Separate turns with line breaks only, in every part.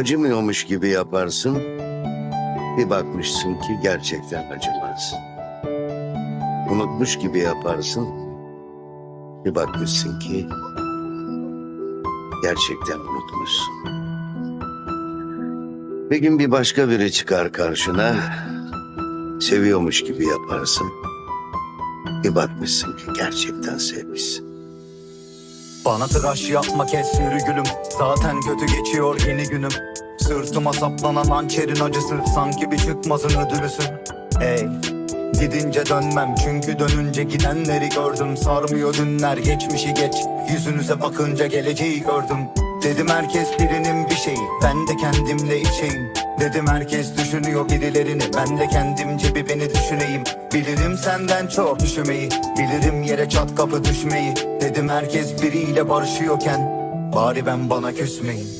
Acımıyormuş gibi yaparsın. Bir bakmışsın ki gerçekten acımaz. Unutmuş gibi yaparsın. Bir bakmışsın ki gerçekten unutmuşsun. Bir gün bir başka biri çıkar karşına. Seviyormuş gibi yaparsın. Bir bakmışsın ki gerçekten sevmişsin.
Bana tıraş yapma kes yürü gülüm Zaten kötü geçiyor yeni günüm Sırtıma saplanan hançerin acısı Sanki bir çıkmazın ödülüsün Ey Gidince dönmem çünkü dönünce gidenleri gördüm. Sarmıyor dünler geçmişi geç Yüzünüze bakınca geleceği gördüm. Dedim herkes birinin bir şeyi Ben de kendimle içeyim. Dedim herkes düşünüyor birilerini Ben de kendimce bir beni düşüneyim. Bilirim senden çok düşünmeyi Bilirim yere çat kapı düşmeyi. Dedim herkes biriyle barışıyorken Bari ben bana küsmeyin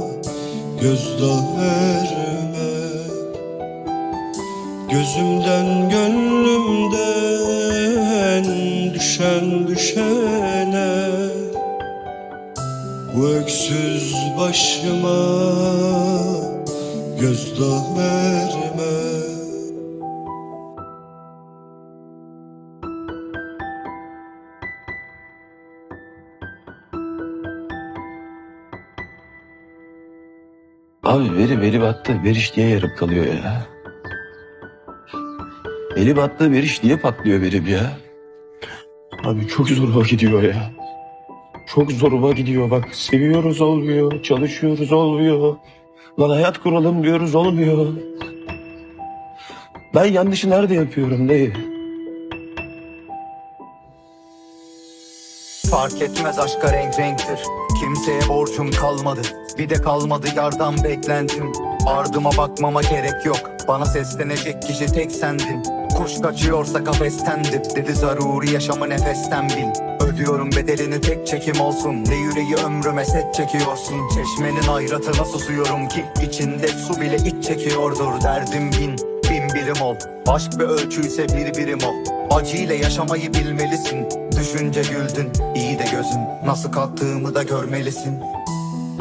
Gözdağı verme Gözümden gönlümden Düşen düşene Bu öksüz başıma Gözdağı
Abi veri veri battı. Veriş diye yarım kalıyor ya. Eli battı veriş diye patlıyor verim ya. Abi çok zoruma gidiyor ya. Çok zoruma gidiyor bak. Seviyoruz olmuyor. Çalışıyoruz olmuyor. Lan hayat kuralım diyoruz olmuyor. Ben yanlışı nerede yapıyorum dayı?
Fark etmez aşka renk renktir. Kimseye borcum kalmadı. Bir de kalmadı yardan beklentim. Ardıma bakmama gerek yok. Bana seslenecek kişi tek sendin. Kuş kaçıyorsa kafestendir Dedi zaruri yaşamı nefesten bil. Ödüyorum bedelini tek çekim olsun. Ne yüreği ömrüme set çekiyorsun. Çeşmenin ayratına susuyorum ki içinde su bile iç çekiyordur. Derdim bin bin birim ol. Aşk bir ölçüyse bir birim ol. Acıyla yaşamayı bilmelisin Düşünce güldün iyi de gözün. Nasıl kalktığımı da görmelisin.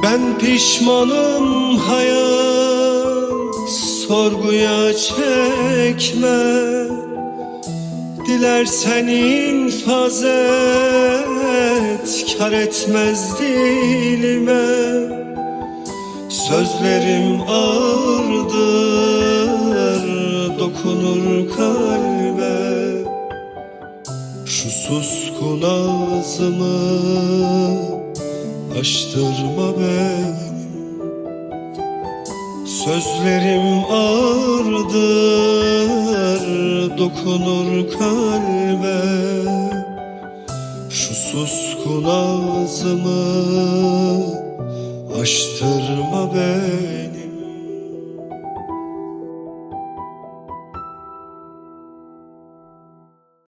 Ben pişmanım hayat sorguya çekme. Dilersen infaz et kar etmez dilime. Sözlerim ağırdır dokunur kalbe Şu suskun ağzımı açtırma benim Sözlerim ağırdır dokunur kalbe. Şu suskun ağzımı açtırma benim